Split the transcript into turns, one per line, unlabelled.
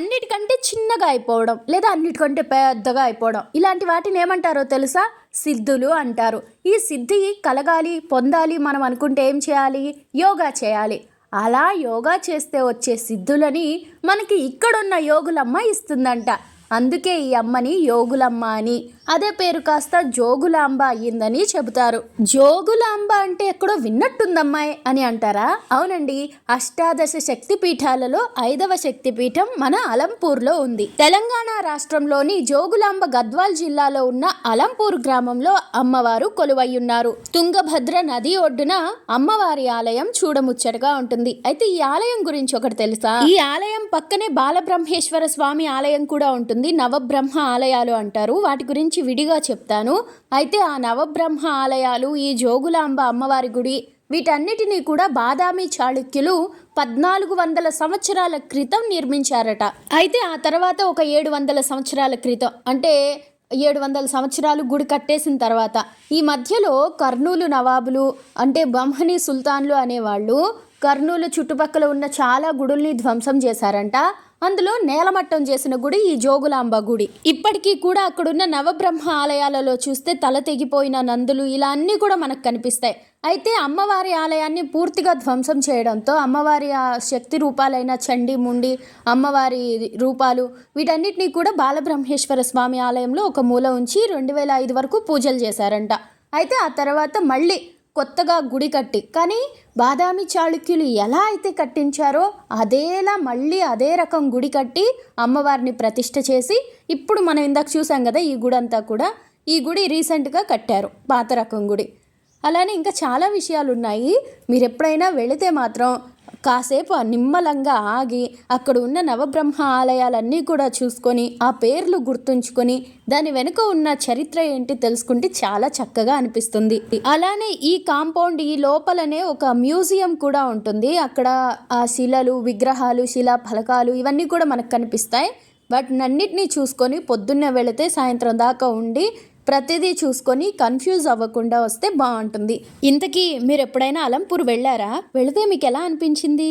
అన్నిటికంటే చిన్నగా అయిపోవడం లేదా అన్నిటికంటే పెద్దగా అయిపోవడం. ఇలాంటి వాటిని ఏమంటారో తెలుసా? సిద్ధులు అంటారు. ఈ సిద్ధి కలగాలి పొందాలి మనం అనుకుంటే ఏం చేయాలి? యోగా చేయాలి. అలా యోగా చేస్తే వచ్చే సిద్ధులని మనకి ఇక్కడున్న యోగులమ్మ ఇస్తుందంట. అందుకే ఈ అమ్మని యోగులమ్మ అని. అదే పేరు కాస్త జోగులాంబ అయ్యిందని చెబుతారు. జోగులాంబ అంటే ఎక్కడో విన్నట్టుందమ్మాయి అని అంటారా? అవునండి అష్టాదశ శక్తి పీఠాలలో ఐదవ శక్తి పీఠం మన అలంపూర్లో ఉంది. తెలంగాణ రాష్ట్రంలోని జోగులాంబ గద్వాల్ జిల్లాలో ఉన్న అలంపూర్ గ్రామంలో అమ్మవారు కొలువయ్యున్నారు. తుంగభద్ర నది ఒడ్డున అమ్మవారి ఆలయం చూడముచ్చటగా ఉంటుంది. అయితే ఈ ఆలయం గురించి ఒకటి తెలుసా? ఈ ఆలయం పక్కనే బాలబ్రహ్మేశ్వర స్వామి ఆలయం కూడా ఉంటుంది. నవబ్రహ్మ ఆలయాలు అంటారు. వాటి గురించి విడిగా చెప్తాను. అయితే ఆ నవబ్రహ్మ ఆలయాలు ఈ జోగులాంబ అమ్మవారి గుడి వీటన్నిటినీ కూడా బాదామి చాళుక్యులు పద్నాలుగు వందల సంవత్సరాల క్రితం నిర్మించారట. అయితే ఆ తర్వాత ఒక ఏడు వందల సంవత్సరాల క్రితం అంటే ఏడు వందల సంవత్సరాలు గుడి కట్టేసిన తర్వాత ఈ మధ్యలో కర్నూలు నవాబులు అంటే బహ్మని సుల్తాన్లు అనేవాళ్ళు కర్నూలు చుట్టుపక్కల ఉన్న చాలా గుడుల్ని ధ్వంసం చేశారంట. అందులో నేలమట్టం చేసిన గుడి ఈ జోగులాంబ గుడి. ఇప్పటికీ కూడా అక్కడున్న నవబ్రహ్మ ఆలయాలలో చూస్తే తల తెగిపోయిన నందులు ఇలా అన్నీ కూడా మనకు కనిపిస్తాయి. అయితే అమ్మవారి ఆలయాన్ని పూర్తిగా ధ్వంసం చేయడంతో అమ్మవారి ఆ శక్తి రూపాలైన చండి ముండి అమ్మవారి రూపాలు వీటన్నిటినీ కూడా బాలబ్రహ్మేశ్వర స్వామి ఆలయంలో ఒక మూల ఉంచి రెండు వేల ఐదు వరకు పూజలు చేశారంట. అయితే ఆ తర్వాత మళ్ళీ కొత్తగా గుడి కట్టి. కానీ బాదామి చాళుక్యులు ఎలా అయితే కట్టించారో అదేలా మళ్ళీ అదే రకం గుడి కట్టి అమ్మవారిని ప్రతిష్ట చేసి ఇప్పుడు మనం ఇందాక చూసాం కదా ఈ గుడి అంతా కూడా ఈ గుడి రీసెంట్గా కట్టారు పాత రకం గుడి. అలానే ఇంకా చాలా విషయాలు ఉన్నాయి మీరు ఎప్పుడైనా వెళితే మాత్రం కాసేపు నిమ్మలంగా ఆగి అక్కడ ఉన్న నవబ్రహ్మ ఆలయాలన్నీ కూడా చూసుకొని ఆ పేర్లు గుర్తుంచుకొని దాని వెనుక ఉన్న చరిత్ర ఏంటి తెలుసుకుంటే చాలా చక్కగా అనిపిస్తుంది. అలానే ఈ కాంపౌండ్ ఈ లోపలనే ఒక మ్యూజియం కూడా ఉంటుంది. అక్కడ ఆ శిలలు విగ్రహాలు శిలా ఫలకాలు ఇవన్నీ కూడా మనకు కనిపిస్తాయి. వాటినన్నిటినీ చూసుకొని పొద్దున్నే వెళితే సాయంత్రం దాకా ఉండి ప్రతిదీ చూసుకొని కన్ఫ్యూజ్ అవ్వకుండా వస్తే బాగుంటుంది. ఇంతకీ మీరు ఎప్పుడైనా అలంపూర్ వెళ్ళారా? వెళితే మీకు ఎలా అనిపించింది?